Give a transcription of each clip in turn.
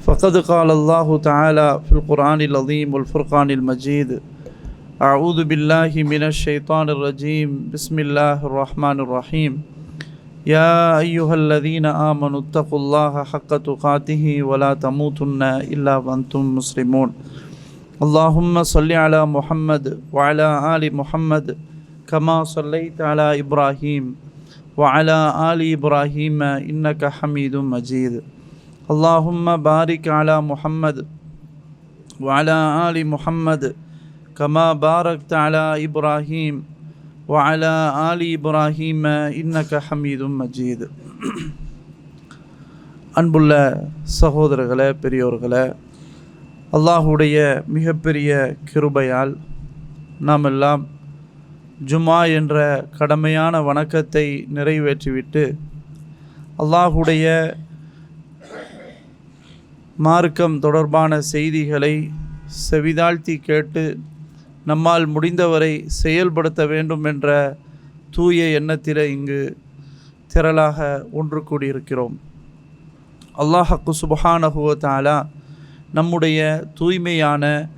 فقد قال الله تعالى في القرآن العظيم والفرقان المجيد أعوذ بالله من الشيطان الرجيم بسم الله الرحمن الرحيم. يا أيها الذين آمنوا اتقوا الله حق تقاته ولا تموتن إلا وأنتم مسلمون. اللهم صل على محمد وعلى آل محمد كما صليت على إبراهيم وعلى آل إبراهيم إنك حميد مجيد. اللهم بارك على محمد وعلى آل محمد كما باركت على إبراهيم وعلى آل إبراهيم إنك حميد مجيد அன்புள்ள சகோதரர்களே பெரியோர்களே அல்லாஹுடைய மிகப்பெரிய கிருபையால் நாம் எல்லாம் ஜுமா என்ற கடமையான வணக்கத்தை நிறைவேற்றிவிட்டு அல்லாஹுடைய மார்க்கம் தொடர்பான செய்திகளை செவிதாழ்த்தி கேட்டு நம்மால் முடிந்தவரை செயல்படுத்த வேண்டும் என்ற தூய எண்ணத்தில் இங்கு திரளாக ஒன்று கூடியிருக்கிறோம். அல்லாஹக்கு சுபஹானஹுவ நம்முடைய தூய்மையான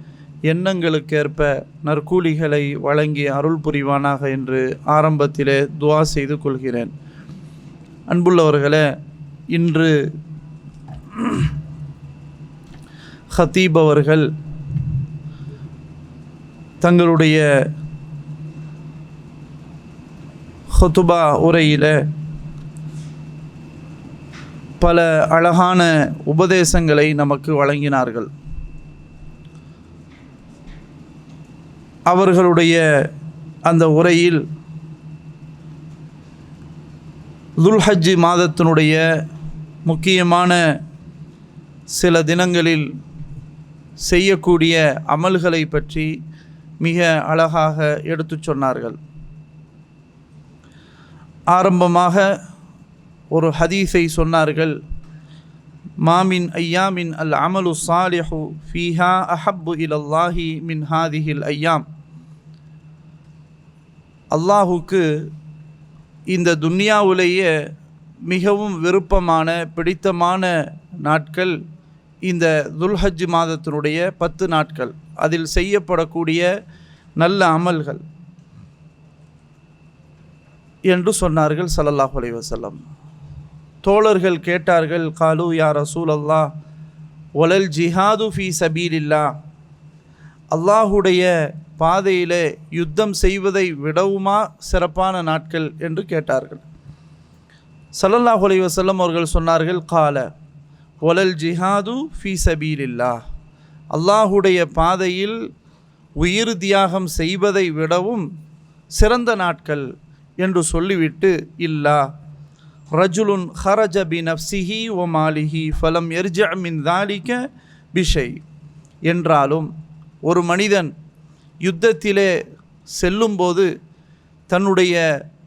எண்ணங்களுக்கேற்ப நற்கூலிகளை வழங்கி அருள் புரிவானாக என்று ஆரம்பத்திலே துவா செய்து கொள்கிறேன். அன்புள்ளவர்களே இன்று ஹத்தீப் அவர்கள் தங்களுடைய ஹொத்துபா உரையில் பல அழகான உபதேசங்களை நமக்கு வழங்கினார்கள். அவர்களுடைய அந்த உரையில் துல்ஹஜ்ஜி மாதத்தினுடைய முக்கியமான சில தினங்களில் செய்யக்கூடிய அமல்களை பற்றி மிக அழகாக எடுத்து சொன்னார்கள். ஆரம்பமாக ஒரு ஹதீஸை சொன்னார்கள் மாமின் ஐயாமின் அல் அமலு சாலிஹு ஃபீஹா அஹப்பு இலல்லாஹி மின் ஹாதிஹில் ஐயாம். அல்லாஹுக்கு இந்த துன்யாவுலேயே மிகவும் விருப்பமான பிடித்தமான நாட்கள் இந்த துல்ஹஜ் மாதத்தினுடைய பத்து நாட்கள் அதில் செய்யப்படக்கூடிய நல்ல அமல்கள் என்று சொன்னார்கள் சல்லல்லாஹ் அலைஹி தோழர்கள் கேட்டார்கள் காலு யா ரசூல் அல்லாஹ் ஒலல் ஜிஹாது ஃபி சபீலில்லா அல்லாஹுடைய பாதையிலே யுத்தம் செய்வதை விடவுமா சிறப்பான நாட்கள் என்று கேட்டார்கள். சல்லல்லாஹ் அலைஹி அவர்கள் சொன்னார்கள் கால ஒலல் ஜிஹாது ஃபி சபீலில்லா அல்லாஹுடைய பாதையில் உயிர் தியாகம் செய்வதை விடவும் சிறந்த நாட்கள் என்று சொல்லிவிட்டு இல்லா ரஜுலுன் ஹரஜ பி நப்சிஹி ஒ மாலிஹி ஃபலம் எர்ஜ மின் தாலிக்க பிஷை என்றாலும் ஒரு மனிதன் யுத்தத்திலே செல்லும்போது தன்னுடைய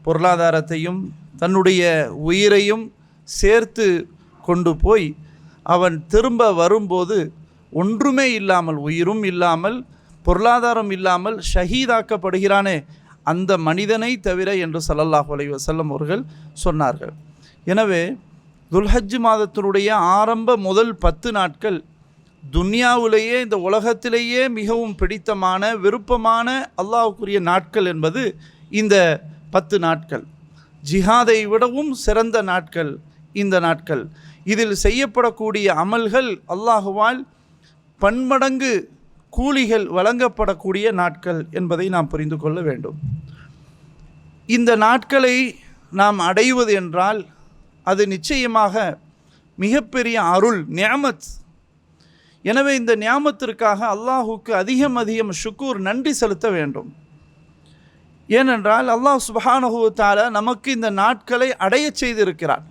பொருளாதாரத்தையும் தன்னுடைய உயிரையும் சேர்த்து கொண்டு போய் அவன் திரும்ப வரும்போது ஒன்றுமே இல்லாமல் உயிரும் இல்லாமல் பொருளாதாரம் இல்லாமல் ஷஹீதாக்கப்படுகிறானே. அந்த மனிதனை தவிர என்று சல்லல்லாஹு அலைஹி வசல்லம் அவர்கள் சொன்னார்கள். எனவே துல்ஹஜ் மாதத்தினுடைய ஆரம்ப முதல் பத்து நாட்கள் துன்யாவிலேயே இந்த உலகத்திலேயே மிகவும் பிடித்தமான விருப்பமான அல்லாஹுக்குரிய நாட்கள் என்பது இந்த பத்து நாட்கள். ஜிஹாதை விடவும் சிறந்த நாட்கள் இந்த நாட்கள். இதில் செய்யப்படக்கூடிய அமல்கள் அல்லாஹுவால் பன்மடங்கு கூலிகள் வழங்கப்படக்கூடிய நாட்கள் என்பதை நாம் புரிந்து கொள்ள வேண்டும். இந்த நாட்களை நாம் அடைவது என்றால் அது நிச்சயமாக மிகப்பெரிய அருள் நியாமத். எனவே இந்த நியாமத்திற்காக அல்லாஹுக்கு அதிகம் அதிகம் ஷுக்கூர் நன்றி செலுத்த வேண்டும். ஏனென்றால் அல்லாஹ் சுபஹானஹுவத்தால நமக்கு இந்த நாட்களை அடையச் செய்திருக்கிறார்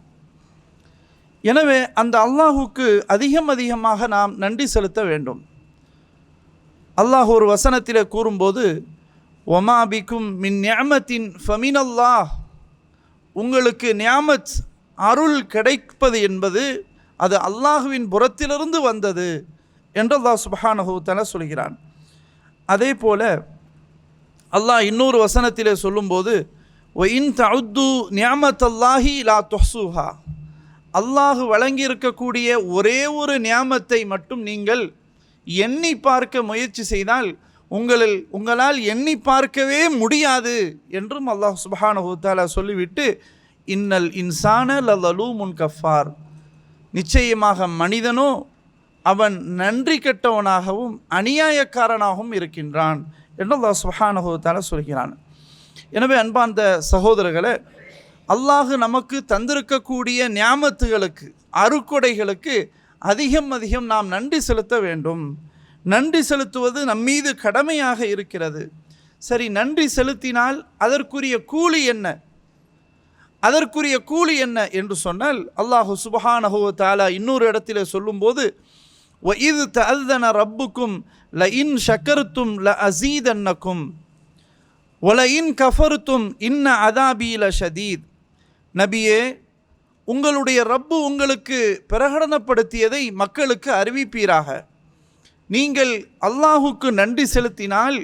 எனவே அந்த அல்லாஹுக்கு அதிகம் அதிகமாக நாம் நன்றி செலுத்த வேண்டும். அல்லாஹ் ஒரு வசனத்தில் கூறும்போது ஒமாபிக்கும் மின் ஞாமத்தின் ஃபமின் அல்லாஹ் உங்களுக்கு நியாமத் அருள் கிடைப்பது என்பது அது அல்லாஹுவின் புறத்திலிருந்து வந்தது என்று அல்லாஹ் சுபஹானஹு சொல்கிறான். அதே போல அல்லாஹ் இன்னொரு வசனத்திலே சொல்லும்போது ஒ இன் தஉத்து நியாமத் அல்லாஹி லா தொஹ்சூஹா. அல்லாஹ் வழங்கியிருக்கக்கூடிய ஒரே ஒரு நியாமத்தை மட்டும் நீங்கள் எண்ணி பார்க்க முயற்சி செய்தால் உங்களில் உங்களால் எண்ணி பார்க்கவே முடியாது என்றும் அல்லாஹ் சுபஹானஹு சொல்லிவிட்டு இன்னல் இன்சான லலூமுன் கஃபார். நிச்சயமாக மனிதனோ அவன் நன்றி கெட்டவனாகவும் அநியாயக்காரனாகவும் இருக்கின்றான் என்று அல்லாஹ் சுபஹானஹு சொல்கிறான். எனவே அன்பார்ந்த சகோதரர்களை அல்லாஹு நமக்கு தந்திருக்கக்கூடிய ஞாமத்துகளுக்கு அருக்கொடைகளுக்கு அதிகம் அதிகம் நாம் நன்றி செலுத்த வேண்டும். நன்றி செலுத்துவது நம்மீது கடமையாக இருக்கிறது. சரி நன்றி செலுத்தினால் அதற்குரிய கூலி என்ன? அதற்குரிய கூலி என்ன என்று சொன்னால் அல்லாஹு சுபஹானஹோ தாலா இன்னொரு இடத்திலே சொல்லும்போது இது தல்தன ரப்புக்கும் ல இன் ஷக்கருத்தும் ல அசீதன்னக்கும் ஒல இன் கஃபருத்தும் இன்ன அதாபீல ஷதீத். நபியே உங்களுடைய ரப்பு உங்களுக்கு பிரகடனப்படுத்தியதை மக்களுக்கு அறிவிப்பீராக. நீங்கள் அல்லாஹுக்கு நன்றி செலுத்தினால்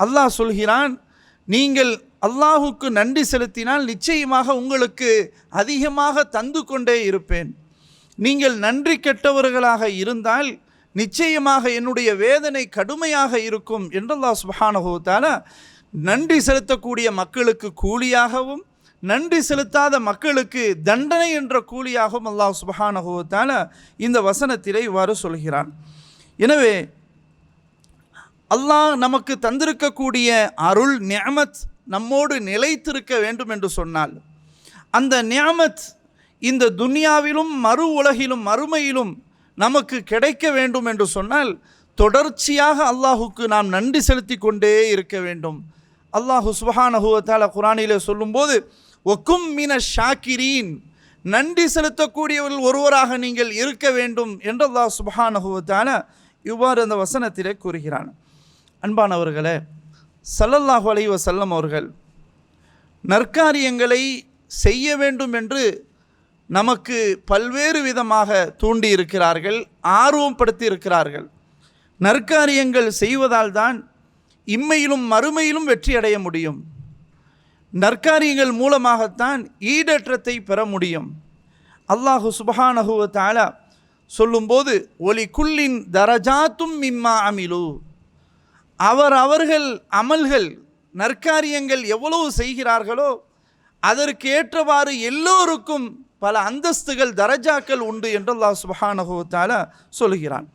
அல்லாஹ் சொல்கிறான் நீங்கள் அல்லாஹுக்கு நன்றி செலுத்தினால் நிச்சயமாக உங்களுக்கு அதிகமாக தந்து கொண்டே இருப்பேன். நீங்கள் நன்றி கெட்டவர்களாக இருந்தால் நிச்சயமாக என்னுடைய வேதனை கடுமையாக இருக்கும் என்று அல்லாஹ் நன்றி செலுத்தக்கூடிய மக்களுக்கு கூலியாகவும் நன்றி செலுத்தாத மக்களுக்கு தண்டனை என்ற கூலியாகவும் அல்லாஹ் சுபஹானஹு இந்த வசனத்திலே இவ்வாறு சொல்கிறான். எனவே அல்லாஹ் நமக்கு தந்திருக்கக்கூடிய அருள் நியமத் நம்மோடு நிலைத்திருக்க வேண்டும் என்று சொன்னால் அந்த நியமத் இந்த துனியாவிலும் மறு உலகிலும் மறுமையிலும் நமக்கு கிடைக்க வேண்டும் என்று சொன்னால் தொடர்ச்சியாக அல்லாஹுக்கு நாம் நன்றி செலுத்தி கொண்டே இருக்க வேண்டும். அல்லாஹு சுபஹானஹுவத்தால குரானிலே சொல்லும்போது ஒக்கும் மின ஷாக்கிரீன். நன்றி செலுத்தக்கூடியவர்கள் ஒருவராக நீங்கள் இருக்க வேண்டும் என்று அல்லாஹ் இவ்வாறு அந்த வசனத்திலே கூறுகிறான். அன்பானவர்களே சல்லல்லாஹு அலைஹி வஸல்லம் அவர்கள் நற்காரியங்களை செய்ய வேண்டும் என்று நமக்கு பல்வேறு விதமாக தூண்டி இருக்கிறார்கள் ஆர்வப்படுத்தி இருக்கிறார்கள். நற்காரியங்கள் செய்வதால் தான் இம்மையிலும் மறுமையிலும் வெற்றி அடைய முடியும். நற்காரியங்கள் மூலமாகத்தான் ஈடற்றத்தை பெற முடியும். அல்லாஹு சுபஹானஹுவ தாலா சொல்லும்போது ஒலி குல்லின் தரஜாத்தும் மிம்மா அமிலு. அவர் அவர்கள் அமல்கள் நற்காரியங்கள் எவ்வளவு செய்கிறார்களோ அதற்கு ஏற்றவாறு எல்லோருக்கும் பல அந்தஸ்துகள் தரஜாக்கள் உண்டு என்று அல்லாஹ் சுபஹானஹு சொல்கிறான்.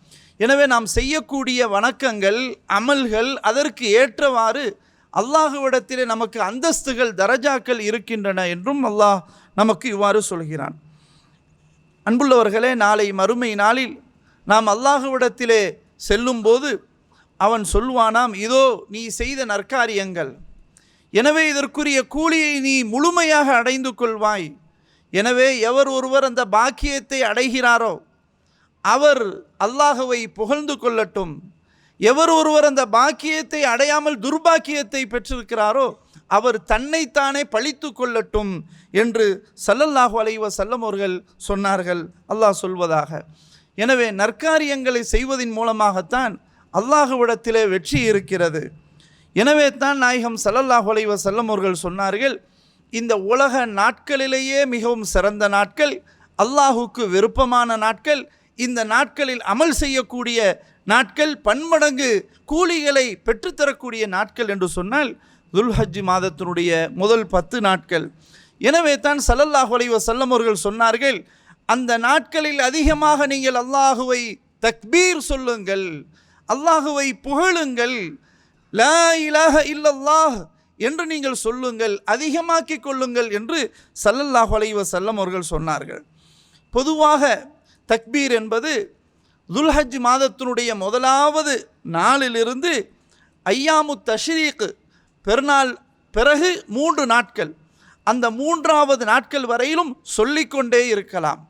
எனவே நாம் செய்யக்கூடிய வணக்கங்கள் அமல்கள் அதற்கு ஏற்றவாறு அல்லாஹுவிடத்திலே நமக்கு அந்தஸ்துகள் தரஜாக்கள் இருக்கின்றன என்றும் அல்லாஹ் நமக்கு இவ்வாறு சொல்கிறான். அன்புள்ளவர்களே நாளை மறுமை நாளில் நாம் அல்லாஹுவிடத்திலே செல்லும்போது அவன் சொல்வானாம் இதோ நீ செய்த நற்காரியங்கள். எனவே இதற்குரிய கூலியை நீ முழுமையாக அடைந்து கொள்வாய். எனவே எவர் ஒருவர் அந்த பாக்கியத்தை அடைகிறாரோ அவர் அல்லாஹுவை புகழ்ந்து கொள்ளட்டும். எவர் ஒருவர் அந்த பாக்கியத்தை அடையாமல் துர்பாக்கியத்தை பெற்றிருக்கிறாரோ அவர் தன்னைத்தானே பழித்து கொள்ளட்டும் என்று சல்லல்லாஹு அலைவ செல்லம் அவர்கள் சொன்னார்கள் அல்லாஹ் சொல்வதாக. எனவே நற்காரியங்களை செய்வதின் மூலமாகத்தான் அல்லாஹுவிடத்திலே வெற்றி இருக்கிறது. எனவே தான் நாயகம் சல்லல்லாஹு அலைவ செல்லம் அவர்கள் சொன்னார்கள் இந்த உலக நாட்களிலேயே மிகவும் சிறந்த நாட்கள் அல்லாஹுக்கு விருப்பமான நாட்கள் இந்த நாட்களில் அமல் செய்யக்கூடிய நாட்கள் பன்மடங்கு கூலிகளை பெற்றுத்தரக்கூடிய நாட்கள் என்று சொன்னால் துல்ஹஜ் மாதத்தினுடைய முதல் பத்து நாட்கள். எனவே தான் சல்லல்லாஹு அலைஹி அவர்கள் சொன்னார்கள் அந்த நாட்களில் அதிகமாக நீங்கள் அல்லாஹுவை தக்பீர் சொல்லுங்கள் அல்லாஹுவை புகழுங்கள் லா இலாஹ இல்லல்லாஹ் என்று நீங்கள் சொல்லுங்கள் அதிகமாக்கிக் கொள்ளுங்கள் என்று சல்லல்லாஹு அலைஹி அவர்கள் சொன்னார்கள். பொதுவாக தக்பீர் என்பது துல்ஹஜ் மாதத்தினுடைய முதலாவது நாளிலிருந்து ஐயாமு தஷ்ரீக்கு பெருநாள் பிறகு மூன்று நாட்கள். அந்த மூன்றாவது நாட்கள் வரையிலும் சொல்லிக்கொண்டே இருக்கலாம்.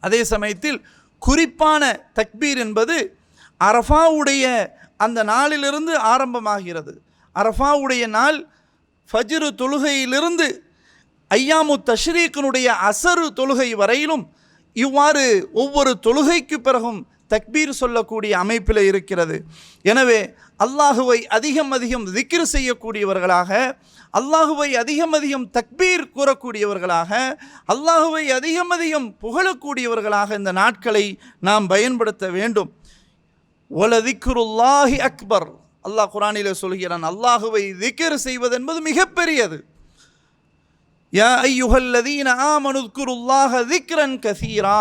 அதே சமயத்தில் குறிப்பான தக்பீர் என்பது அரஃபாவுடைய அந்த நாளிலிருந்து ஆரம்பமாகிறது. அரஃபாவுடைய நாள் ஃபஜ்ரு தொழுகையிலிருந்து ஐயாமு தஷ்ரீக்கினுடைய அசரு தொழுகை வரையிலும் இவ்வாறு ஒவ்வொரு தொழுகைக்கு பிறகும் தக்பீர் சொல்லக்கூடிய அமைப்பில் இருக்கிறது. எனவே அல்லாஹுவை அதிகம் அதிகம் திக்ர் செய்யக்கூடியவர்களாக அல்லாஹுவை அதிகம் அதிகம் தக்பீர் கூறக்கூடியவர்களாக அல்லாஹுவை அதிகம் அதிகம் புகழக்கூடியவர்களாக இந்த நாட்களை நாம் பயன்படுத்த வேண்டும். ஒல திக்ருல்லாஹி அக்பர். அல்லாஹ் குரானிலே சொல்கிறான் அல்லாஹுவை திக்கர் செய்வது என்பது மிகப்பெரியது. யா ஐயுஹல்லதீன ஆமனுக்குருல்லாஹ திக்ரன் கசீரா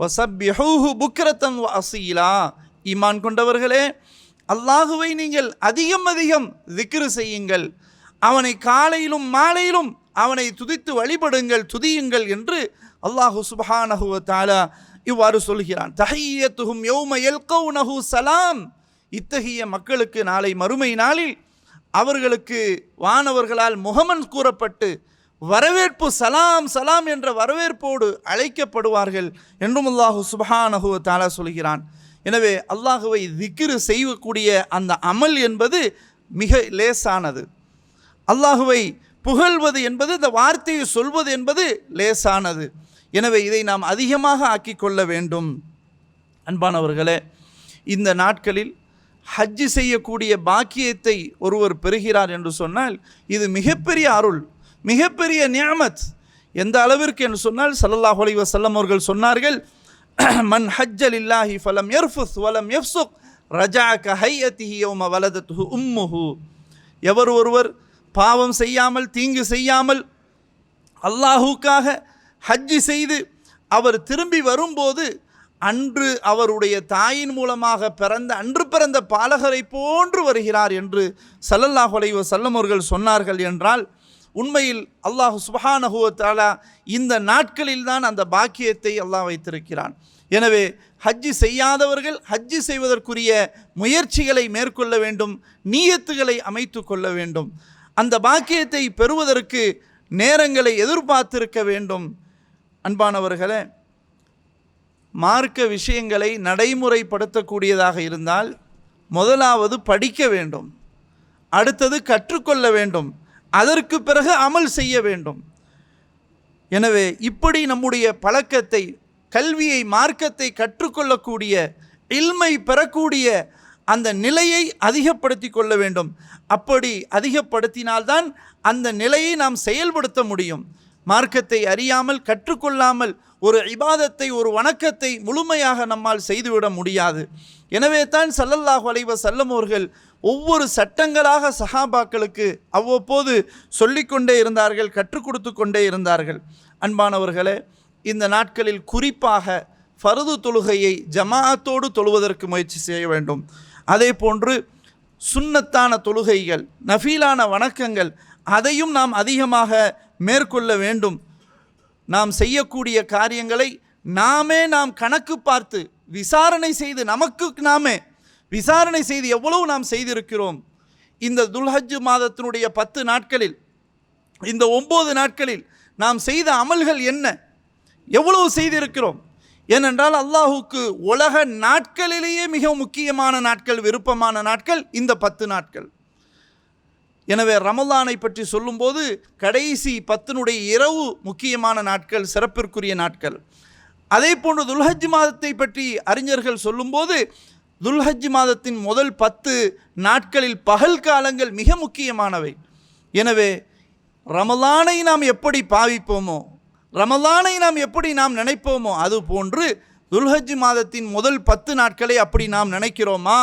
வசப்பிஹூஹு புக்ரத்தன் அசீலா ஈமான் கொண்டவர்களே அல்லாஹுவை நீங்கள் அதிகம் அதிகம் திக்ரு செய்யுங்கள் அவனை காலையிலும் மாலையிலும் அவனை துதித்து வழிபடுங்கள் துதியுங்கள் என்று அல்லாஹு சுபஹானஹுவ தாலா இவ்வாறு சொல்கிறான் தஹையத்துகும் யோம எல்கவுனஹு சலாம் இத்தகைய மக்களுக்கு நாளை மறுமை நாளில் அவர்களுக்கு வானவர்களால் முகமன் கூறப்பட்டு வரவேற்பு சலாம் சலாம் என்ற வரவேற்போடு அழைக்கப்படுவார்கள் என்றும் அல்லாஹு சுபஹானஹு தாலா சொல்கிறான். எனவே அல்லாஹுவை திக்ரு செய்யக்கூடிய அந்த அமல் என்பது மிக லேசானது. அல்லாஹுவை புகழ்வது என்பது இந்த வார்த்தையை சொல்வது என்பது லேசானது. எனவே இதை நாம் அதிகமாக ஆக்கிக்கொள்ள வேண்டும். அன்பானவர்களே இந்த நாட்களில் ஹஜ்ஜு செய்யக்கூடிய பாக்கியத்தை ஒருவர் பெறுகிறார் என்று சொன்னால் இது மிகப்பெரிய அருள். மிகப்பெரிய நியாமத். எந்த அளவிற்கு என்று சொன்னால் ஸல்லல்லாஹு அலைஹி வஸல்லம் அவர்கள் சொன்னார்கள் மன் ஹஜ்ஜல் இல்லாஹி ஃபலம் எர்ஃபுஸ் வலம் எஃப்சுக் ரஜா க வலதத்து உம்முஹு. எவர் ஒருவர் பாவம் செய்யாமல் தீங்கு செய்யாமல் அல்லாஹுக்காக ஹஜ்ஜி செய்து அவர் திரும்பி வரும்போது அன்று அவருடைய தாயின் மூலமாக பிறந்த அன்று பிறந்த பாலகரை போன்று வருகிறார் என்று சல்லல்லாஹ் அலைஹி வஸல்லம் அவர்கள் சொன்னார்கள் என்றால் உண்மையில் அல்லாஹ் சுபஹானஹு இந்த நாட்களில் தான் அந்த பாக்கியத்தை அல்லாஹ் வைத்திருக்கிறான். எனவே ஹஜ்ஜி செய்யாதவர்கள் ஹஜ்ஜி செய்வதற்குரிய முயற்சிகளை மேற்கொள்ள வேண்டும் நீயத்துகளை அமைத்து கொள்ள வேண்டும். அந்த பாக்கியத்தை பெறுவதற்கு நேரங்களை எதிர்பார்த்திருக்க வேண்டும். அன்பானவர்களே மார்க்க விஷயங்களை நடைமுறைப்படுத்தக்கூடியதாக இருந்தால் முதலாவது படிக்க வேண்டும். அடுத்தது கற்றுக்கொள்ள வேண்டும். அதற்கு பிறகு அமல் செய்ய வேண்டும். எனவே இப்படி நம்முடைய பழக்கத்தை கல்வியை மார்க்கத்தை கற்றுக்கொள்ளக்கூடிய இல்மை பெறக்கூடிய அந்த நிலையை அதிகப்படுத்தி கொள்ள வேண்டும். அப்படி அதிகப்படுத்தினால்தான் அந்த நிலையை நாம் செயல்படுத்த முடியும். மார்க்கத்தை அறியாமல் கற்றுக்கொள்ளாமல் ஒரு இபாதத்தை ஒரு வணக்கத்தை முழுமையாக நம்மால் செய்துவிட முடியாது. எனவே தான் சல்லல்லாஹு அலைவ வஸல்லம் அவர்கள் ஒவ்வொரு சட்டங்களாக சஹாபாக்களுக்கு அவ்வப்போது சொல்லிக்கொண்டே இருந்தார்கள் கற்றுக் கொடுத்து கொண்டே இருந்தார்கள். அன்பானவர்களே இந்த நாட்களில் குறிப்பாக ஃபருது தொழுகையை ஜமாஅத்தோடு தொழுவதற்கு முயற்சி செய்ய வேண்டும். அதே போன்று சுன்னத்தான தொழுகைகள் நஃபீலான வணக்கங்கள் அதையும் நாம் அதிகமாக மேற்கொள்ள வேண்டும். நாம் செய்யக்கூடிய காரியங்களை நாமே நாம் கணக்கு பார்த்து விசாரணை செய்து நமக்கு நாமே விசாரணை செய்து எவ்வளவு நாம் செய்திருக்கிறோம். இந்த துல்ஹஜ் மாதத்தினுடைய பத்து நாட்களில் இந்த ஒம்பது நாட்களில் நாம் செய்த அமல்கள் என்ன? எவ்வளவு செய்திருக்கிறோம்? ஏனென்றால் அல்லாஹுக்கு உலக நாட்களிலேயே மிக முக்கியமான நாட்கள் விருப்பமான நாட்கள் இந்த பத்து நாட்கள். எனவே ரமலானை பற்றி சொல்லும்போது கடைசி பத்தினுடைய இரவு முக்கியமான நாட்கள் சிறப்பிற்குரிய நாட்கள். அதே போன்று துல்ஹஜ் மாதத்தை பற்றி அறிஞர்கள் சொல்லும்போது துல்ஹஜ் மாதத்தின் முதல் பத்து நாட்களில் பகல் காலங்கள் மிக முக்கியமானவை. எனவே ரமலானை நாம் எப்படி பாவிப்போமோ ரமலானை நாம் எப்படி நாம் நினைப்போமோ அது போன்று துல்ஹஜ் மாதத்தின் முதல் பத்து நாட்களை அப்படி நாம் நினைக்கிறோமா?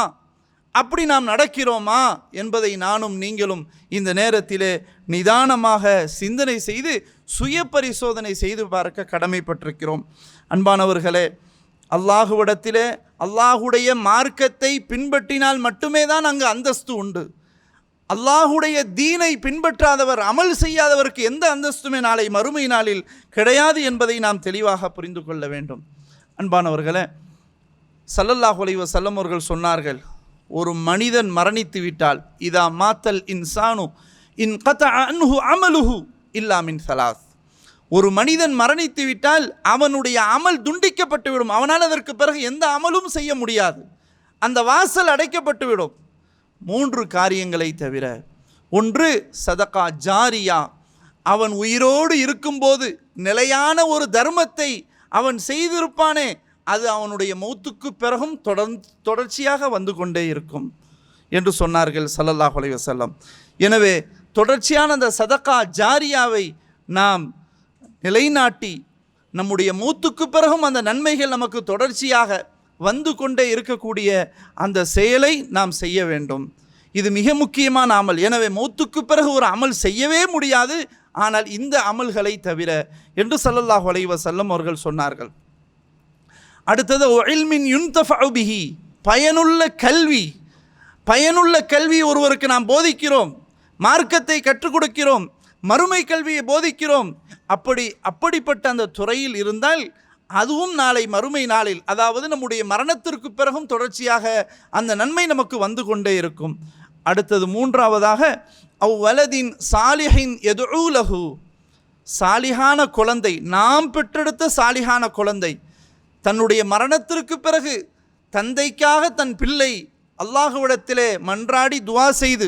அப்படி நாம் நடக்கிறோமா என்பதை நானும் நீங்களும் இந்த நேரத்திலே நிதானமாக சிந்தனை செய்து சுய பரிசோதனை செய்து பார்க்க கடமைப்பட்டிருக்கிறோம். அன்பானவர்களே அல்லாஹுவிடத்திலே அல்லாஹுடைய மார்க்கத்தை பின்பற்றினால் மட்டுமே தான் அங்கு அந்தஸ்து உண்டு. அல்லாஹுடைய தீனை பின்பற்றாதவர் அமல் செய்யாதவருக்கு எந்த அந்தஸ்துமே நாளை மறுமை நாளில் கிடையாது என்பதை நாம் தெளிவாக புரிந்து கொள்ள வேண்டும். அன்பானவர்களே சல்லல்லாஹு அலைஹி வஸல்லம் சொன்னார்கள் ஒரு மனிதன் மரணித்து விட்டால் இதா மாத்தல் இன்சானு இன் கத அன்ஹு அமலுஹு இல்லாமின் சலாஸ். ஒரு மனிதன் மரணித்து விட்டால் அவனுடைய அமல் துண்டிக்கப்பட்டுவிடும் அவனால் அதற்கு பிறகு எந்த அமலும் செய்ய முடியாது. அந்த வாசல் அடைக்கப்பட்டுவிடும் மூன்று காரியங்களை தவிர ஒன்று சதகா ஜாரியா. அவன் உயிரோடு இருக்கும்போது நிலையான ஒரு தர்மத்தை அவன் செய்திருப்பானே அது அவனுடைய மௌத்துக்கு பிறகும் தொடர் தொடர்ச்சியாக வந்து கொண்டே இருக்கும் என்று சொன்னார்கள் சல்லல்லாஹ் அலைஹி செல்லம் எனவே தொடர்ச்சியான அந்த சதக்கா ஜாரியாவை நாம் நிலைநாட்டி நம்முடைய மூத்துக்கு பிறகும் அந்த நன்மைகள் நமக்கு தொடர்ச்சியாக வந்து கொண்டே இருக்கக்கூடிய அந்த செயலை நாம் செய்ய வேண்டும். இது மிக முக்கியமான அமல். எனவே மூத்துக்கு பிறகு ஒரு அமல் செய்யவே முடியாது ஆனால் இந்த அமல்களை தவிர என்று சல்லல்லாஹ் அலைஹி செல்லம் அவர்கள் சொன்னார்கள். அடுத்தது ஒயில்மின் யுன்தஃபுபிஹி பயனுள்ள கல்வி. பயனுள்ள கல்வி ஒருவருக்கு நாம் போதிக்கிறோம். மார்க்கத்தை கற்றுக் கொடுக்கிறோம். மறுமை கல்வியை போதிக்கிறோம். அப்படி அப்படிப்பட்ட அந்த துறையில் இருந்தால் அதுவும் நாளை மறுமை நாளில் அதாவது நம்முடைய மரணத்திற்கு பிறகும் தொடர்ச்சியாக அந்த நன்மை நமக்கு வந்து கொண்டே இருக்கும். அடுத்தது மூன்றாவதாக அவ்வலதின் சாலிஹின் எதுலகு சாலிகான குழந்தை நாம் பெற்றெடுத்த சாலிகான குழந்தை. தன்னுடைய மரணத்திற்கு பிறகு தந்தைக்காக தன் பிள்ளை அல்லாஹுவிடத்திலே மன்றாடி துவா செய்து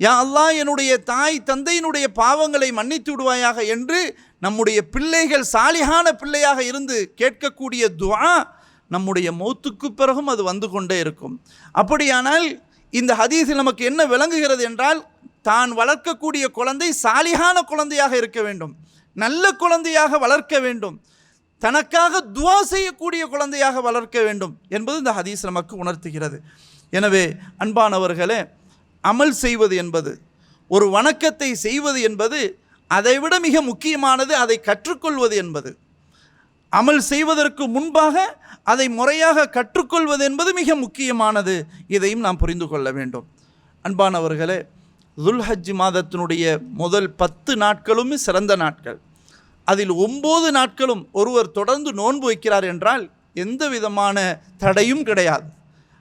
யா அல்லாஹ் என்னுடைய தாய் தந்தையினுடைய பாவங்களை மன்னித்து விடுவாயாக என்று நம்முடைய பிள்ளைகள் சாலிகான பிள்ளையாக இருந்து கேட்கக்கூடிய துவா நம்முடைய மௌத்துக்கு பிறகும் அது வந்து கொண்டே இருக்கும். அப்படியானால் இந்த ஹதீஸில் நமக்கு என்ன விளங்குகிறது என்றால் தான் வளர்க்கக்கூடிய குழந்தை சாலிகான குழந்தையாக இருக்க வேண்டும். நல்ல குழந்தையாக வளர்க்க வேண்டும். தனக்காக துவா செய்யக்கூடிய குழந்தையாக வளர்க்க வேண்டும் என்பது இந்த ஹதீஸ் நமக்கு உணர்த்துகிறது. எனவே அன்பானவர்களே அமல் செய்வது என்பது ஒரு வணக்கத்தை செய்வது என்பது அதைவிட மிக முக்கியமானது அதை கற்றுக்கொள்வது என்பது. அமல் செய்வதற்கு முன்பாக அதை முறையாக கற்றுக்கொள்வது என்பது மிக முக்கியமானது. இதையும் நாம் புரிந்து கொள்ள வேண்டும். அன்பானவர்களே துல்ஹஜ் மாதத்தினுடைய முதல் பத்து நாட்களுமே சிறந்த நாட்கள். அதில் ஒம்பது நாட்களும் ஒருவர் தொடர்ந்து நோன்பு வைக்கிறார் என்றால் எந்த விதமான தடையும் கிடையாது.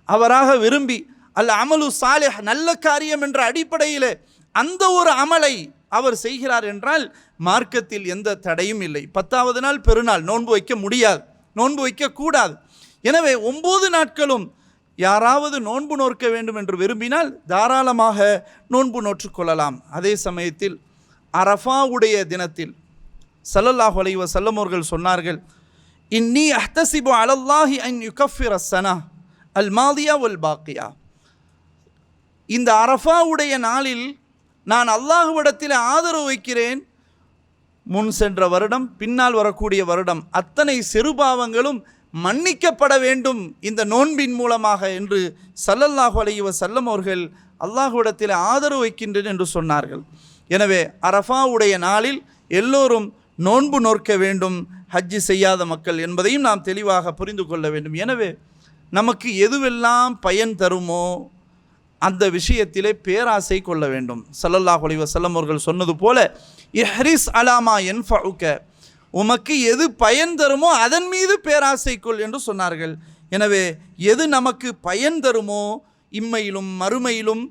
அவராக விரும்பி அல்ல அமலு சாலிஹ் நல்ல காரியம் என்ற அடிப்படையில் அந்த ஒரு அமலை அவர் செய்கிறார் என்றால் மார்க்கத்தில் எந்த தடையும் இல்லை. பத்தாவது நாள் பெருநாள் நோன்பு வைக்க முடியாது நோன்பு வைக்கக்கூடாது எனவே ஒம்பது நாட்களும் யாராவது நோன்பு நோற்க வேண்டும் என்று விரும்பினால் தாராளமாக நோன்பு நோற்றுக்கொள்ளலாம் அதே சமயத்தில் அரஃபாவுடைய தினத்தில் சல்லல்லாஹு அலைஹி வஸல்லம் அவர்கள் சொன்னார்கள் இன்னி அஹ்தசிபு அலல்லாஹி அன் யுகஃபிர் சனா அல் மாதியா உல் பாக்கியா. இந்த அரஃபாவுடைய நாளில் நான் அல்லாஹுவிடத்தில் ஆதரவு வைக்கிறேன். முன் சென்ற வருடம் பின்னால் வரக்கூடிய வருடம் அத்தனை சிறுபாவங்களும் மன்னிக்கப்பட வேண்டும் இந்த நோன்பின் மூலமாக என்று சல்லல்லாஹு அலைவ வஸல்லம் அவர்கள் அல்லாஹுவிடத்தில் ஆதரவு வைக்கின்றேன் என்று சொன்னார்கள். எனவே அரஃபாவுடைய நாளில் எல்லோரும் நோன்பு நோற்க வேண்டும் ஹஜ்ஜி செய்யாத மக்கள் என்பதையும் நாம் தெளிவாக புரிந்து கொள்ள வேண்டும். எனவே நமக்கு எதுவெல்லாம் பயன் தருமோ அந்த விஷயத்திலே பேராசை கொள்ள வேண்டும். சல்லல்லாஹு அலைஹி வஸல்லம் அவர்கள் சொன்னது போல இஹ்ரிஸ் அலாமா என்ஃபவுக்க உமக்கு எது பயன் தருமோ அதன் மீது பேராசை கொள் என்று சொன்னார்கள். எனவே எது நமக்கு பயன் தருமோ இம்மையிலும் மறுமையிலும்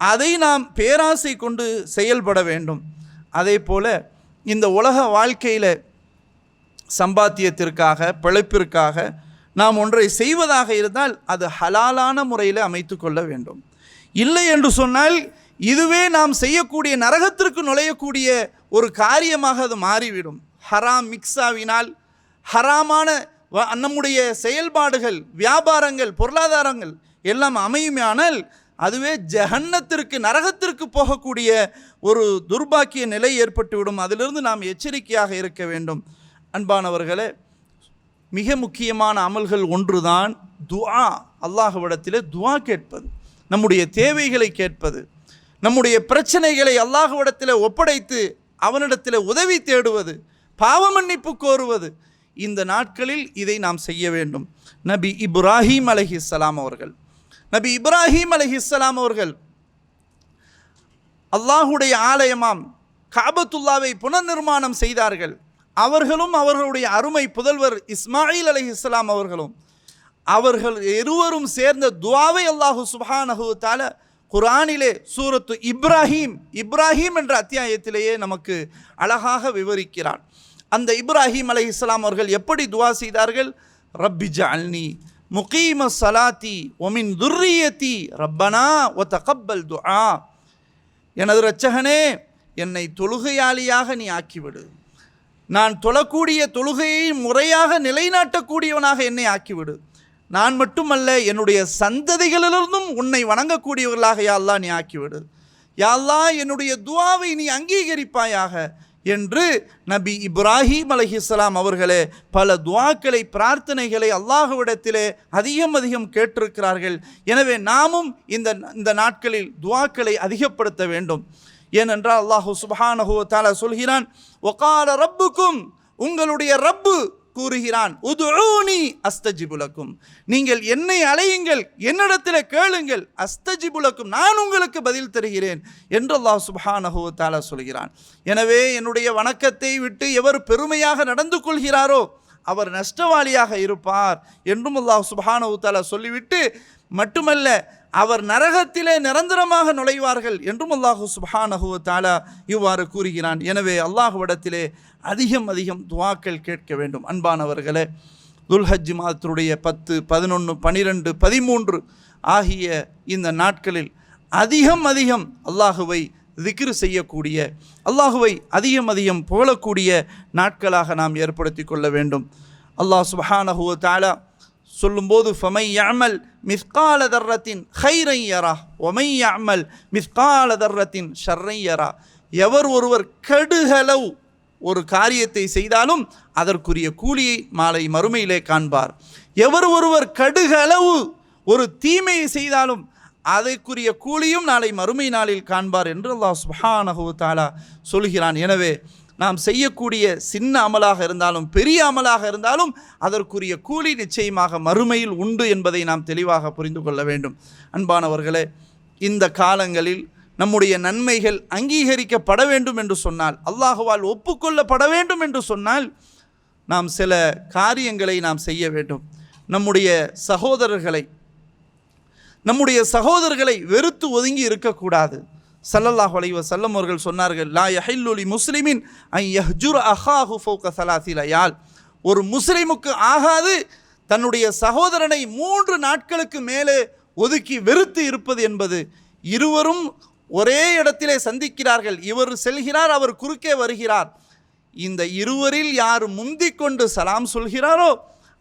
அதை நாம் பேராசை கொண்டு செயல்பட வேண்டும். அதே போல இந்த உலக வாழ்க்கையில் சம்பாத்தியத்திற்காக பிழைப்பிற்காக நாம் ஒன்றை செய்வதாக இருந்தால் அது ஹலாலான முறையில் அமைத்து கொள்ள வேண்டும். இல்லை என்று சொன்னால் இதுவே நாம் செய்யக்கூடிய நரகத்திற்கு நுழையக்கூடிய ஒரு காரியமாக அது மாறிவிடும். ஹராம் மிக்ஸாவினால் ஹராமான வ- நம்முடைய செயல்பாடுகள் வியாபாரங்கள் பொருளாதாரங்கள் எல்லாம் அமையுமானால் அதுவே ஜஹன்னத்திற்கு நரகத்திற்கு போகக்கூடிய ஒரு துர்பாக்கிய நிலை ஏற்பட்டுவிடும். அதிலிருந்து நாம் எச்சரிக்கையாக இருக்க வேண்டும். அன்பானவர்களே மிக முக்கியமான அமல்கள் ஒன்றுதான் துஆ. அல்லாஹுவிடத்தில் துஆ கேட்பது. நம்முடைய தேவைகளை கேட்பது. நம்முடைய பிரச்சனைகளை அல்லாஹுவிடத்தில் ஒப்படைத்து அவனிடத்தில் உதவி தேடுவது பாவ மன்னிப்பு கோருவது. இந்த நாட்களில் இதை நாம் செய்ய வேண்டும். நபி இப்ராஹீம் அலைஹிஸ்ஸலாம் அவர்கள். நபி இப்ராஹிம் அலி இஸ்லாம் அவர்கள் அல்லாஹுடைய ஆலயமாம் காபத்துல்லாவை புனர்நிர்மாணம் செய்தார்கள். அவர்களும் அவர்களுடைய அருமை புதல்வர் இஸ்மாயில் அலைஹிஸ்ஸலாம் அவர்களும் அவர்கள் இருவரும் சேர்ந்த துவாவை அல்லாஹு சுபானகுத்தால குரானிலே குர்ஆனிலே சூரத்து இப்ராஹீம் இப்ராஹிம் என்ற அத்தியாயத்திலேயே நமக்கு அழகாக விவரிக்கிறான். அந்த இப்ராஹிம் அலை இஸ்லாம் அவர்கள் எப்படி துவா செய்தார்கள்? ரப்பி ஜால்னி முகீம சலாத்தி ஒமின் துர்ரியத்தி ரப்பனா ஒ தகப்பல் துஆ. எனது இரட்சகனே என்னை தொழுகையாளியாக நீ ஆக்கிவிடு. நான் தொழக்கூடிய தொழுகையை முறையாக நிலைநாட்டக்கூடியவனாக என்னை ஆக்கிவிடு. நான் மட்டுமல்ல என்னுடைய சந்ததிகளிலிருந்தும் உன்னை வணங்கக்கூடியவர்களாக யாழ்லா நீ ஆக்கிவிடு. யாழ்லா என்னுடைய துவாவை நீ அங்கீகரிப்பாயாக. என்று நபி இப்ராஹிம் அலைஹிஸ்ஸலாம் அவர்களே பல துவாக்களை பிரார்த்தனைகளை அல்லாஹுவிடத்திலே அதிகம் அதிகம் கேட்டிருக்கிறார்கள். எனவே நாமும் இந்த இந்த நாட்களில் துவாக்களை அதிகப்படுத்த வேண்டும். ஏனென்றால் அல்லாஹு சுப்ஹானஹு தாலா சொல்கிறான் ஒகால ரப்புக்கும் உங்களுடைய ரப்பு கூறுகிறான் உதுஊனி அஸ்தஜிபுலக்கும். நீங்கள் என்னை அலையுங்கள் என்னிடத்தில் கேளுங்கள் அஸ்தஜிபுலக்கும் நான் உங்களுக்கு பதில் தருகிறேன் என்று அல்லாஹ் சுப்ஹானஹு சொல்கிறான். எனவே என்னுடைய வணக்கத்தை விட்டு எவர் பெருமையாக நடந்து கொள்கிறாரோ அவர் நஷ்டவாளியாக இருப்பார் என்றும் அல்லாஹ் சுப்ஹானஹு சொல்லிவிட்டு மட்டுமல்ல அவர் நரகத்திலே நிரந்தரமாக நுழைவார்கள் என்றும் அல்லாஹு சுபஹானஹு தாலா இவ்வாறு கூறுகிறான். எனவே அல்லாஹுவிடத்திலே அதிகம் அதிகம் துவாக்கள் கேட்க வேண்டும். அன்பானவர்களே துல்ஹஜ் மாதத்தினுடைய பத்து பதினொன்று பனிரெண்டு பதிமூன்று ஆகிய இந்த நாட்களில் அதிகம் அதிகம் அல்லாஹுவை திக்ரு செய்யக்கூடிய அல்லாஹுவை அதிகம் அதிகம் புகழக்கூடிய நாட்களாக நாம் ஏற்படுத்தி கொள்ள வேண்டும். அல்லாஹ் சுப்ஹானஹு தாலா சொல்லும்போது ஃபமை யஅமல் மிஸ்கால தர்ரத்தின் ஹைரையரா ஒமை யஅமல் மிஸ்கால தர்ரத்தின் ஷர்ரையரா எவர் ஒருவர் கடுகளவு ஒரு காரியத்தை செய்தாலும் அதற்குரிய கூலியை மாலை மறுமையிலே காண்பார். எவர் ஒருவர் கடுகளவு ஒரு தீமையை செய்தாலும் அதற்குரிய கூலியும் நாளை மறுமை நாளில் காண்பார் என்று அல்லாஹ் சுப்ஹானஹு தாலா சொல்கிறான். எனவே நாம் செய்யக்கூடிய சின்ன அமலாக இருந்தாலும் பெரிய அமலாக இருந்தாலும் அதற்குரிய கூலி நிச்சயமாக மறுமையில் உண்டு என்பதை நாம் தெளிவாக புரிந்து கொள்ள வேண்டும். அன்பானவர்களே இந்த காலங்களில் நம்முடைய நன்மைகள் அங்கீகரிக்கப்பட வேண்டும் என்று சொன்னால் அல்லாஹுவால் ஒப்புக்கொள்ளப்பட வேண்டும் என்று சொன்னால் நாம் சில காரியங்களை நாம் செய்ய வேண்டும். நம்முடைய சகோதரர்களை நம்முடைய சகோதரர்களை வெறுத்து ஒதுங்கி இருக்கக்கூடாது. சல்லல்லாஹ் அலைஹி செல்லம் அவர்கள் சொன்னார்கள் லா யஹில்லுலி முஸ்லிமின் ஐ யஹ்ஜுர் அஹாஹு ஃபௌக சலாசிலையால் ஒரு முஸ்லிமுக்கு ஆகாது தன்னுடைய சகோதரனை மூன்று நாட்களுக்கு மேலே ஒதுக்கி வெறுத்து இருப்பது என்பது இருவரும் ஒரே இடத்திலே சந்திக்கிறார்கள். இவர் செல்கிறார் அவர் குறுக்கே வருகிறார். இந்த இருவரில் யார் முந்திக் கொண்டு சலாம் சொல்கிறாரோ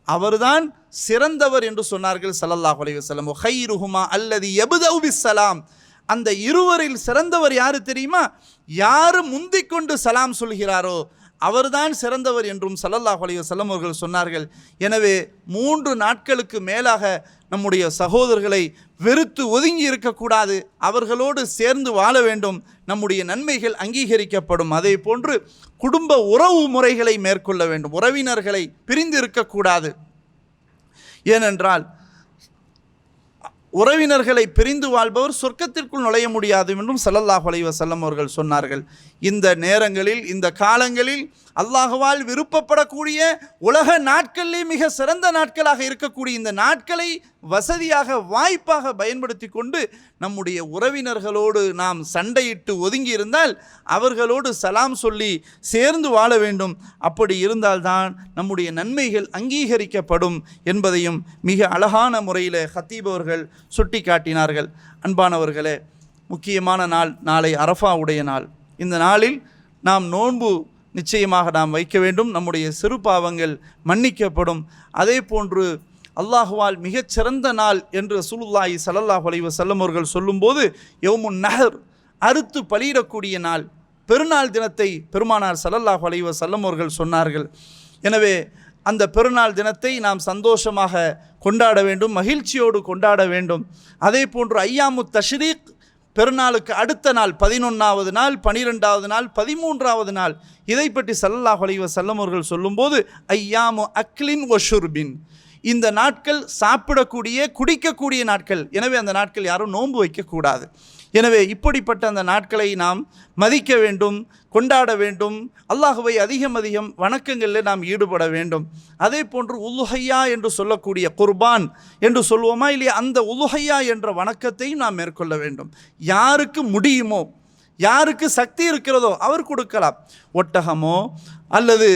அவர்தான் சிறந்தவர் என்று சொன்னார்கள் சல்லல்லாஹ் அலைவசலம் ஹை ஹைருஹுமா அல்லது எபுதவு சலாம். அந்த இருவரில் சிறந்தவர் யாரு தெரியுமா? யார் முந்திக் கொண்டு சலாம் சொல்கிறாரோ அவர்தான் சிறந்தவர் என்றும் சல்லல்லாஹ் அலைய வஸல்லம் அவர்கள் சொன்னார்கள். எனவே மூன்று நாட்களுக்கு மேலாக நம்முடைய சகோதரர்களை வெறுத்து ஒதுங்கி இருக்கக்கூடாது. அவர்களோடு சேர்ந்து வாழ வேண்டும். நம்முடைய நன்மைகள் அங்கீகரிக்கப்படும். அதே போன்று குடும்ப உறவு முறைகளை மேற்கொள்ள வேண்டும். உறவினர்களை பிரிந்து இருக்கக்கூடாது ஏனென்றால் உறவினர்களை பிரிந்து வாழ்பவர் சொர்க்கத்திற்குள் நுழைய முடியாது என்றும் சல்லல்லாஹ் அலைவசல்லம் அவர்கள் சொன்னார்கள். இந்த நேரங்களில் இந்த காலங்களில் அல்லாஹுவால் விருப்பப்படக்கூடிய உலக நாட்களிலே மிக சிறந்த நாட்களாக இருக்கக்கூடிய இந்த நாட்களை வசதியாக வாய்ப்பாக பயன்படுத்தி கொண்டு நம்முடைய உறவினர்களோடு நாம் சண்டையிட்டு ஒதுங்கி இருந்தால் அவர்களோடு சலாம் சொல்லி சேர்ந்து வாழ வேண்டும். அப்படி இருந்தால்தான் நம்முடைய நன்மைகள் அங்கீகரிக்கப்படும் என்பதையும் மிக அழகான முறையில் ஹத்தீப் அவர்கள் சுட்டி காட்டினார்கள் அன்பானவர்களே முக்கியமான நாள் நாளை அரஃபாவுடைய நாள். இந்த நாளில் நாம் நோன்பு நிச்சயமாக நாம் வைக்க வேண்டும். நம்முடைய சிறு பாவங்கள் மன்னிக்கப்படும். அதே போன்று அல்லாஹுவால் மிகச்சிறந்த நாள் என்று ரசூலுல்லாஹி சல்லல்லாஹ் அலைஹி செல்லமோர்கள் சொல்லும்போது யோமுன் நகர் அறுத்து பலியிடக்கூடிய நாள் பெருநாள் தினத்தை பெருமானார் சல்லல்லாஹ் அலைஹி செல்லமோர்கள் சொன்னார்கள். எனவே அந்த பெருநாள் தினத்தை நாம் சந்தோஷமாக கொண்டாட வேண்டும் மகிழ்ச்சியோடு கொண்டாட வேண்டும். அதே போன்று ஐயாமு தஷ்ரீக் பெருநாளுக்கு அடுத்த நாள் பதினொன்றாவது நாள் பனிரெண்டாவது நாள் பதிமூன்றாவது நாள். இதை பற்றி சல்லாஹ் அலைஹி வஸல்லம் சொல்லும்போது ஐயாமு அக்லின் ஒஷுர்பின் இந்த நாட்கள் சாப்பிடக்கூடிய குடிக்கக்கூடிய நாட்கள். எனவே அந்த நாட்கள் யாரும் நோன்பு வைக்கக்கூடாது. எனவே இப்படிப்பட்ட அந்த நாட்களை நாம் மதிக்க வேண்டும் கொண்டாட வேண்டும். அல்லாஹுவை அதிகம் அதிகம் வணக்கங்களில் நாம் ஈடுபட வேண்டும். அதே போன்று உலுஹையா என்று சொல்லக்கூடிய குர்பான் என்று சொல்லுவோமா இல்லையா? அந்த உலுஹையா என்ற வணக்கத்தையும் நாம் மேற்கொள்ள வேண்டும். யாருக்கு முடியுமோ யாருக்கு சக்தி இருக்கிறதோ அவர் கொடுக்கலாம். ஒட்டகமோ அல்லது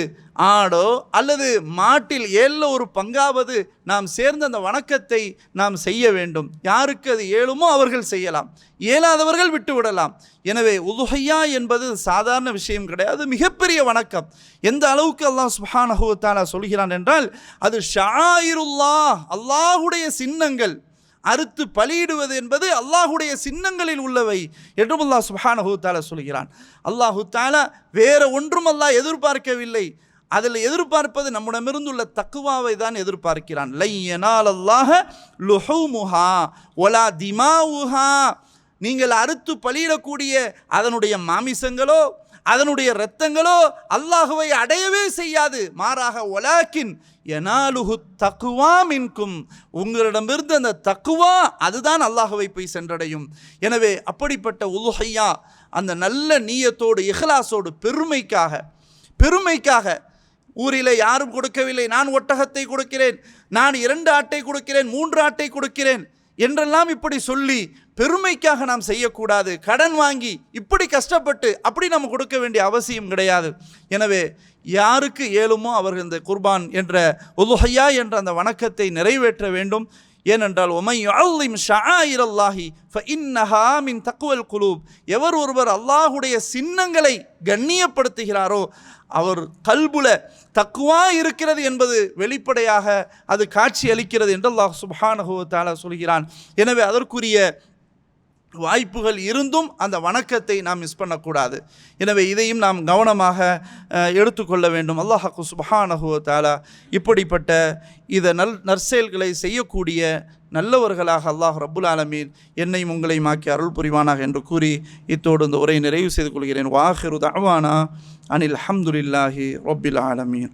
ஆடோ அல்லது மாட்டில் ஏழில் ஒரு பங்காவது நாம் சேர்ந்த அந்த வணக்கத்தை நாம் செய்ய வேண்டும். யாருக்கு அது ஏழுமோ அவர்கள் செய்யலாம். இயலாதவர்கள் விட்டு விடலாம். எனவே உதுஹையா என்பது சாதாரண விஷயம் கிடையாது. மிகப்பெரிய வணக்கம். எந்த அளவுக்கு அல்லாஹ் சுஹானஹூத்தாலா சொல்கிறான் என்றால் அது ஷாயிருல்லா அல்லாஹுடைய சின்னங்கள். அறுத்து பலியிடுவது என்பது அல்லாஹுடைய சின்னங்களில் உள்ளவை என்றும் அல்லாஹ் சுப்ஹானஹு தாலா சொல்கிறான். அல்லாஹு தாலா வேற ஒன்றும் அல்லாஹ் எதிர்பார்க்கவில்லை. அதில் எதிர்பார்ப்பது நம்மிடமிருந்துள்ள தக்குவாவை தான் எதிர்பார்க்கிறான். லையனால் அல்லாஹ லுஹூமுஹா ஒலா திமாவுஹா. நீங்கள் அறுத்து பலியிடக்கூடிய அதனுடைய மாமிசங்களோ அதனுடைய இரத்தங்களோ அல்லாஹுவை அடையவே செய்யாது. மாறாக ஒலாக்கின் எனாலுஹு தக்குவா மின்கும். உங்களிடமிருந்து அந்த தக்குவா அதுதான் அல்லாஹுவை போய் சென்றடையும். எனவே அப்படிப்பட்ட உலுஹையா அந்த நல்ல நீயத்தோடு இஹ்லாஸோடு பெருமைக்காக பெருமைக்காக ஊரில் யாரும் கொடுக்கவில்லை நான் ஒட்டகத்தை கொடுக்கிறேன் நான் இரண்டு ஆட்டை கொடுக்கிறேன் மூன்று ஆட்டை கொடுக்கிறேன் என்றெல்லாம் இப்படி சொல்லி பெருமைக்காக நாம் செய்யக்கூடாது. கடன் வாங்கி இப்படி கஷ்டப்பட்டு அப்படி நம்ம கொடுக்க வேண்டிய அவசியம் கிடையாது. எனவே யாருக்கு ஏழுமோ அவர்கள் இந்த குர்பான் என்ற உலுஹையா என்ற அந்த வணக்கத்தை நிறைவேற்ற வேண்டும். ஏனென்றால் ஒமை அல்லிம் ஷாயிரல்லாஹி ஃப இன்னஹா மின் தக்குவல் குலூப். எவர் ஒருவர் அல்லாஹுடைய சின்னங்களை கண்ணியப்படுத்துகிறாரோ அவர் கல்புல தக்குவா இருக்கிறது என்பது வெளிப்படையாக அது காட்சி அளிக்கிறது என்று அல்லாஹ் சுப்ஹானஹு சொல்கிறான். எனவே அதற்குரிய வாய்ப்புகள் இருந்தும் அந்த வணக்கத்தை நாம் மிஸ் பண்ணக்கூடாது. எனவே இதையும் நாம் கவனமாக எடுத்துக்கொள்ள வேண்டும். அல்லாஹாக்கு சுபஹானஹு தாலா இப்படிப்பட்ட இதை நல் நற்செயல்களை செய்யக்கூடிய நல்லவர்களாக அல்லாஹ் ரப்புல் ஆலமீன் என்னையும் உங்களையும் ஆக்கி அருள் புரிவானாக என்று கூறி இத்தோடு இந்த உரையை நிறைவு செய்து கொள்கிறேன். வாஹிரு தவானா அனில் அஹமதுல்லாஹி ரபுல் ஆலமீன்.